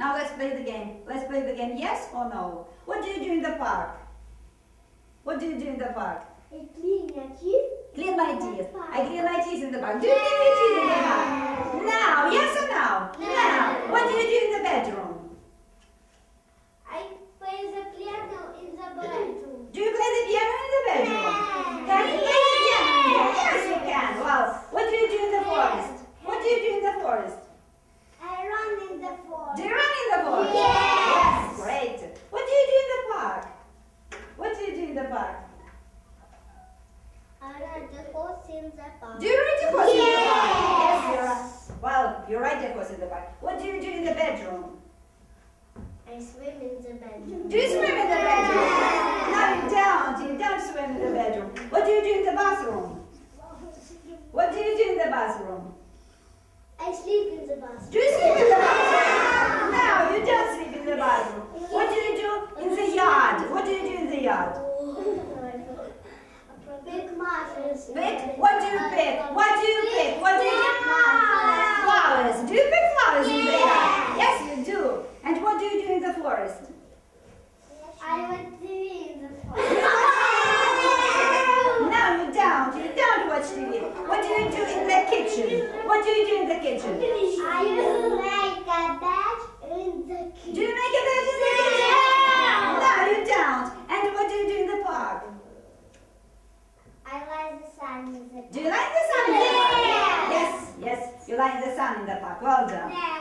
Now let's play the game. Let's play the game. Yes or no? What do you do in the park? What do you do in the park? I clean your teeth. Clean my teeth. I clean my teeth in the park. Do you clean your teeth in the park? Now, yes or no? Now. What do you do in the bedroom? I play the piano in the bedroom. Do you play the piano in the bedroom? Can you play the piano? Yes, you can. Well, what do you do in the forest? What do you do in the forest? I run in the forest. Do you run in the forest? Yes. Great. What do you do in the park? What do you do in the park? I ride the horse in the park. Do you ride a horse in the park? Yes. Yes, you're right. Well, you ride a horse in the park. What do you do in the bedroom? I swim in the bedroom. Do you swim in the bedroom? No, you don't. You don't swim in the bedroom. What do you do in the bathroom? What do you do in the bathroom? I sleep in the bathroom. Do you sleep in the bathroom? No, you don't sleep in the bathroom. What do you do in the yard? What do you do in the yard? Pick mushrooms. Pick? What do you pick? What do you pick? What do you pick? Flowers. Do you pick flowers in the yard? Yes, you do. And what do you do in the forest? I want to be in the forest. No, you don't. You don't watch TV. What do you do in the kitchen? What do you do in the kitchen? I Do you like the sun in? Yes, yes. You like the sun in the park. Well done. Yeah.